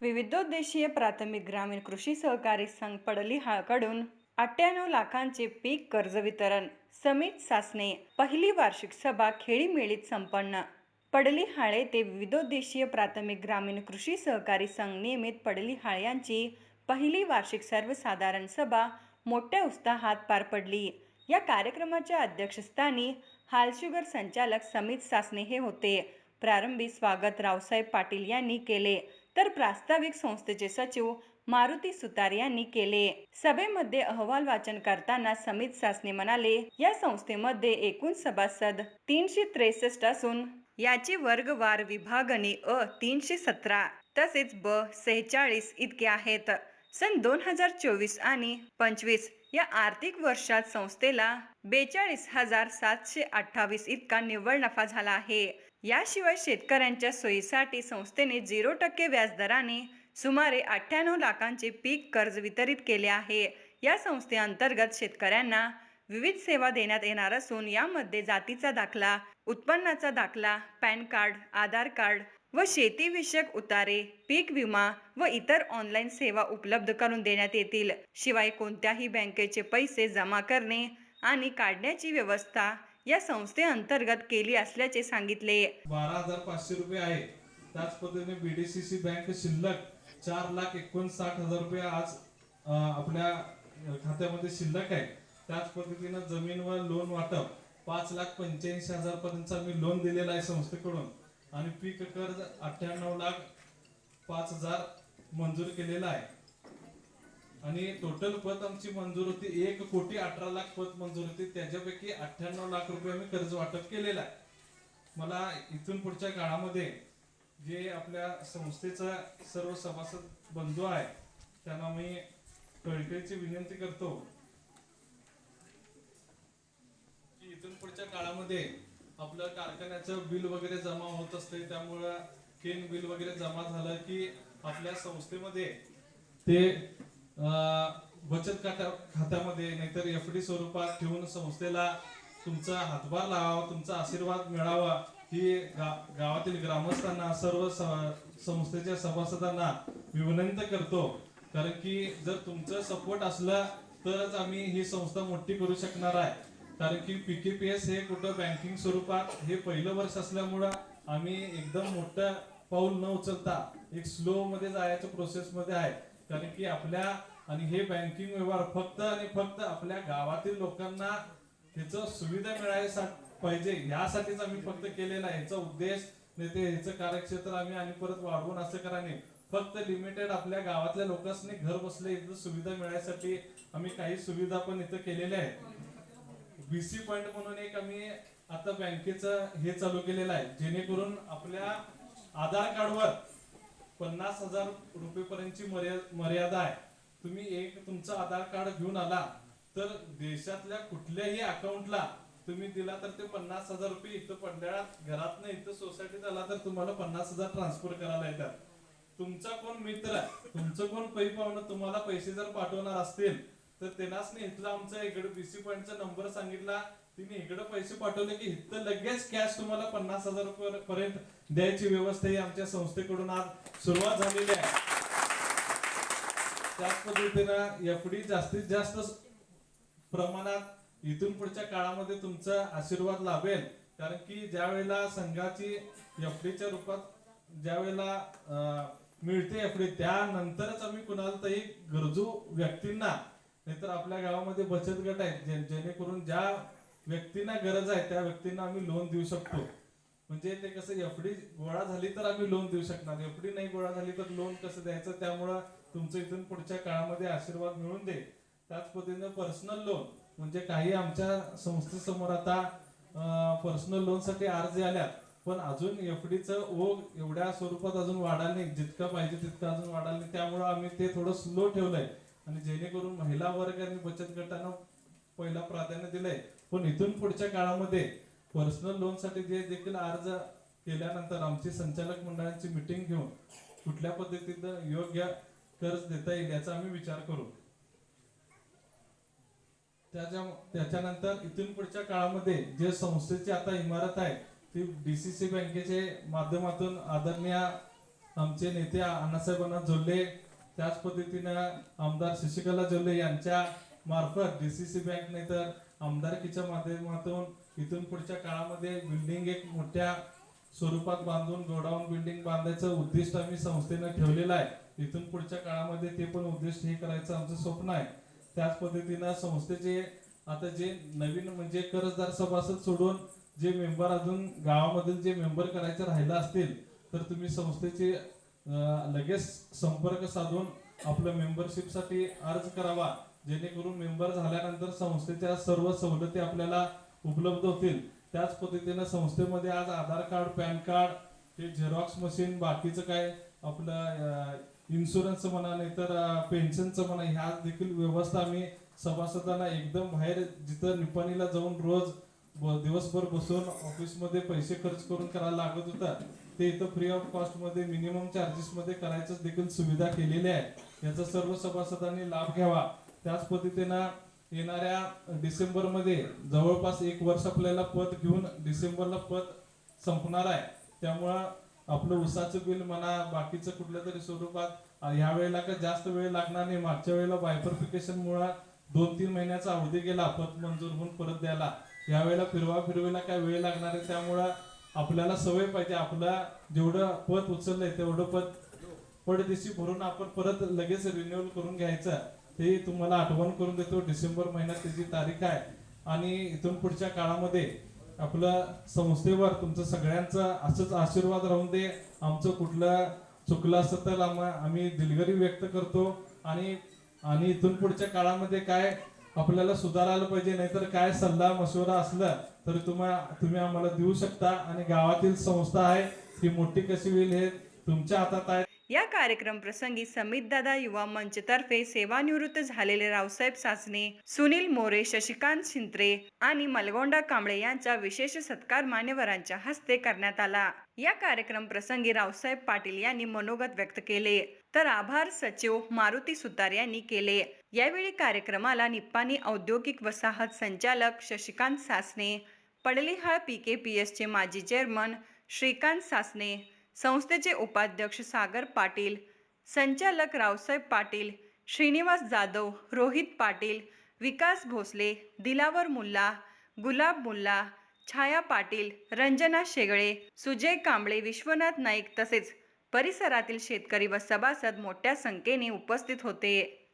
विविधोद्देशीय प्राथमिक ग्रामीण कृषी सहकारी संघ पडलिहाळकडून अठ्ठ्याण्णव लाखांचे पीक कर्ज वितरण. समित सासने पहिली वार्षिक सभा खेळीमेळीत संपन्न. पडलिहाळे ते विविधोद्देशीय प्राथमिक ग्रामीण कृषी सहकारी संघ नियमित पडलिहाळ यांची पहिली वार्षिक सर्वसाधारण सभा मोठ्या उत्साहात पार पडली. या कार्यक्रमाच्या अध्यक्षस्थानी हालशुगर संचालक समित सासने हे होते. प्रारंभी स्वागत रावसाहेब पाटील यांनी केले. तर प्रास्ताविक संस्थेचे सचिव मारुती सुतार यांनी केले. सभेमध्ये अहवाल वाचन करताना समित सासने म्हणाले या संस्थेमध्ये एकूण सभासद तीनशे त्रेसष्ट असून याची वर्गवार विभागणी अ तीनशे सतरा तसेच ब सेहेचाळीस इतके आहेत. सन दोन हजार चोवीस आणि पंचवीस या आर्थिक वर्षात संस्थेला बेचाळीस हजार सातशे अठ्ठावीस इतका निव्वळ नफा झाला आहे. याशिवाय शेतकऱ्यांच्या सोयीसाठी संस्थेने झिरो टक्के व्याजदराने सुमारे अठ्ठ्याण्णव लाखांचे पीक कर्ज वितरित केले आहे. या संस्थेअंतर्गत शेतकऱ्यांना विविध सेवा देण्यात येणार असून यामध्ये जातीचा दाखला उत्पन्नाचा दाखला पॅन कार्ड आधार कार्ड व शेतीविषयक उतारे पीक विमा व इतर ऑनलाईन सेवा उपलब्ध करून देण्यात येतील. शिवाय कोणत्याही बँकेचे पैसे जमा करणे आणि काढण्याची व्यवस्था या संस्थेअंतर्गत केली असल्याचे सांगितले. बारा हजार पाचशे रुपये आहे. त्याच पद्धतीने बीडीसीसी बँक शिल्लक चार लाख एकोणसाठ हजार रुपये आज आपल्या खात्यामध्ये शिल्लक आहे. त्याच पद्धतीनं जमीन व लोन वाटप पाच लाख पंच्याऐंशी हजार पर्यंतचा मी लोन दिलेला आहे संस्थेकडून. आणि पीक कर्ज अठ्ठ्याण्णव लाख पाच हजार मंजूर केलेला आहे. आणि टोटल पत आमची मंजूर होती एक कोटी अठरा लाख पत मंजूर होती. त्याच्यापैकी अठ्ठ्याण्णव लाख रुपये आम्ही कर्ज वाटप केलेलं आहे. मला इथून पुढच्या काळामध्ये जे आपल्या संस्थेचा सर्व सभासद बंधू आहे त्यांना मी कळकळीची विनंती करतो की इथून पुढच्या काळामध्ये आपलं कारखान्याचं बिल वगैरे जमा होत असते त्यामुळं केन बिल वगैरे जमा झालं की आपल्या संस्थेमध्ये ते बचत खात्या खात्यामध्ये नाहीतर एफ डी स्वरूपात ठेवून संस्थेला तुमचा हातभार लावावा तुमचा आशीर्वाद मिळावा ही गा- गावातील ग्रामस्थांना सर्व संस्थेच्या सभासदांना विनंती करतो. कारण की जर तुमचं सपोर्ट असलं तरच आम्ही ही संस्था मोठी करू शकणार आहे. कारण की पीकेपीएस हे कुठं बँकिंग स्वरूपात हे पहिलं वर्ष असल्यामुळं आम्ही एकदम मोठं पाऊल न उचलता एक स्लो मध्ये जायच्या प्रोसेस मध्ये आहे. कारण की आपल्या आणि हे बँकिंग व्यवहार फक्त आणि फक्त आपल्या गावातील लोकांना ह्याचं सुविधा मिळायसाठी पाहिजे यासाठीच आम्ही फक्त केलेला आहे. ह्याचा उद्देश नाही ते ह्याचं कार्यक्षेत्र आम्ही आणि परत वाढवून असं कराने नाही. फक्त लिमिटेड आपल्या गावातल्या लोकांनी घर बसले इथं सुविधा मिळायसाठी आम्ही काही सुविधा पण इथं केलेल्या आहेत. बीसी पॉइंट म्हणून एक आम्ही आता बँकेचं हे चालू केलेलं आहे. जेणेकरून आपल्या आधार कार्डवर पन्नास हजार रुपयेपर्यंतची मर्या- मर्यादा आहे. तुम्ही एक तुमचं आधार कार्ड घेऊन आला तर देशातल्या कुठल्याही अकाउंटला तुम्ही दिला तर ते पन्नास हजार रुपये इथं पडल्यात घरात इथं सोसायटीत आला तर तुम्हाला पन्नास हजार ट्रान्सफर करायला येतात. तुमचा कोण मित्र आहे? तुमचं कोण पै पाहुणं? तुम्हाला पैसे जर पाठवणार असतील तर त्यांनाच नाही. इथला आमचा इकडे बीसी पॉईंटचा नंबर सांगितला तिने इकडे पैसे पाठवले की इथं लगेच कॅश तुम्हाला पन्नास हजार रुपये पर्यंत द्यायची व्यवस्था ही आमच्या संस्थेकडून आज सुरुवात झालेली आहे. त्याच पद्धतीनं एफडी जास्तीत जास्त प्रमाणात इथून पुढच्या काळामध्ये तुमचा आशीर्वाद लाभेल. कारण की ज्या वेळेला संघाची एफडीच्या रूपात ज्या वेळेला अं, मिळते एफडी त्यानंतरच आम्ही कुणाला तरी गरजू व्यक्तींना नाहीतर आपल्या गावामध्ये बचत गट आहेत जेणेकरून ज्या व्यक्तींना गरज आहे त्या व्यक्तींना आम्ही लोन देऊ शकतो. म्हणजे ते कसं एफडी गोळा झाली तर आम्ही लोन देऊ शकणार. एफडी नाही गोळा झाली तर लोन कसं द्यायचं? त्यामुळं तुमचं इथून पुढच्या काळामध्ये आशीर्वाद मिळून दे. त्याच पद्धतीने पर्सनल लोन म्हणजे काही आमच्या संस्थेसमोर आता पर्सनल लोनसाठी अर्ज आल्यात. पण अजून एफडीचं ओघ एवढ्या स्वरूपात अजून वाढायला नाही. जितकं पाहिजे तितकं अजून वाढायला नाही. त्यामुळं आम्ही ते थोडं स्लो ठेवलंय. आणि जेणेकरून महिला वर्ग आणि बचत गटानं पहिला प्राधान्य दिलंय. पण इथून पुढच्या काळामध्ये पर्सनल लोनसाठी जे देखील अर्ज केल्यानंतर आमची संचालक मंडळांची मिटिंग घेऊन कुठल्या पद्धतीनं योग्य कर्ज देता येईल याचा आम्ही विचार करू. त्याच्या त्याच्यानंतर इथून पुढच्या काळामध्ये जे संस्थेची आता इमारत आहे ती डीसीसी बँकेचे माध्यमातून आदरणीय आमचे नेते अण्णासाहेबांना जोडले. त्याच पद्धतीनं आमदार शशिकला जोल्ले यांच्या मार्फत डीसीसी बँक नाही तर आमदारकीच्या माध्यमातून इथून पुढच्या काळामध्ये बिल्डिंग एक मोठ्या स्वरूपात बांधून गोडाऊन बिल्डिंग बांधायचं उद्दिष्ट आम्ही संस्थेनं ठेवलेलं आहे. इथून पुढच्या काळामध्ये ते पण उद्दिष्ट हे करायचं आमचं स्वप्न आहे. त्याच पद्धतीनं संस्थेचे आता जे नवीन म्हणजे कर्जदार सभासद सोडून जे मेंबर अजून गावामधील जे मेंबर करायचे राहिलं असतील तर तुम्ही संस्थेचे लगेच संपर्क साधून आपलं मेंबरशिपसाठी अर्ज करावा. जेणेकरून मेंबर झाल्यानंतर संस्थेच्या सर्व सवलती आपल्याला उपलब्ध होतील. त्याच पद्धतीनं संस्थेमध्ये आज आधार कार्ड पॅन कार्ड हे झेरॉक्स मशीन बाकीचं काय आपलं इन्शुरन्स म्हणा नाही तर पेन्शनचं म्हणा ह्या देखील व्यवस्था आम्ही सभासदांना एकदम बाहेर जिथं निपाणीला जाऊन रोज दिवसभर बसून ऑफिसमध्ये पैसे खर्च करून करायला लागत होतं ते इथं फ्री ऑफ कॉस्टमध्ये मिनिमम चार्जेसमध्ये करायचं देखील सुविधा केलेली आहे. याचा सर्व सभासदांनी लाभ घ्यावा. त्याच पद्धतीनं येणाऱ्या डिसेंबरमध्ये जवळपास एक वर्ष आपल्याला पद घेऊन डिसेंबरला पद संपणार आहे. त्यामुळं आपलं उसाचं बिल म्हणा बाकीचं कुठल्या तरी स्वरूपात ह्या वेळेला का जास्त वेळ लागणार नाही मागच्या वेळेला बायफर्फिकेशन मुळे दोन तीन महिन्याचा अवधी गेला पद मंजूर होऊन परत द्यायला. यावेळेला फिरवा फिरवायला काय वेळ लागणार आहे त्यामुळं आपल्याला सवय पाहिजे. आपला जेवढं पद उचललंय तेवढं पद पडदिशी भरून आपण परत लगेच रिन्युअल करून घ्यायचं. हे तुम्हाला आठवण करून देतो. डिसेंबर महिन्यात त्याची तारीख आहे. आणि इथून पुढच्या काळामध्ये आपलं संस्थेवर तुमचं सगळ्यांचं असंच आशीर्वाद राहून दे. आमचं कुठलं चुकलं असं तर आम्ही दिलगिरी व्यक्त करतो. आणि आणि इथून पुढच्या काळामध्ये काय आपल्याला सुधारायला पाहिजे नाहीतर काय सल्ला मशवरा असलं तर तुम्हा तुम्ही आम्हाला देऊ शकता. आणि गावातील संस्था आहे ती मोठी कशी होईल हे तुमच्या हातात आहे. या कार्यक्रम प्रसंगी समितदादा युवा मंचतर्फे सेवानिवृत्त झालेले रावसाहेब सासने सुनील मोरे शशिकांत शिंत्रे आणि मलगोंडा कांबळे यांचा विशेष सत्कार मान्यवरांच्या हस्ते करण्यात आला. या कार्यक्रम प्रसंगी रावसाहेब पाटील यांनी मनोगत व्यक्त केले. तर आभार सचिव मारुती सुतार यांनी केले. यावेळी कार्यक्रमाला निप्पाणी औद्योगिक वसाहत संचालक Shashikant Sasane Padlihal P K P एसचे माजी चेअरमन श्रीकांत सासने संस्थेचे उपाध्यक्ष सागर पाटील संचालक रावसाहेब पाटील श्रीनिवास जाधव रोहित पाटील विकास भोसले दिलावर मुल्ला गुलाब मुल्ला छाया पाटील रंजना शेगळे सुजय कांबळे विश्वनाथ नाईक तसेच परिसरातील शेतकरी व सभासद मोठ्या संख्येने उपस्थित होते.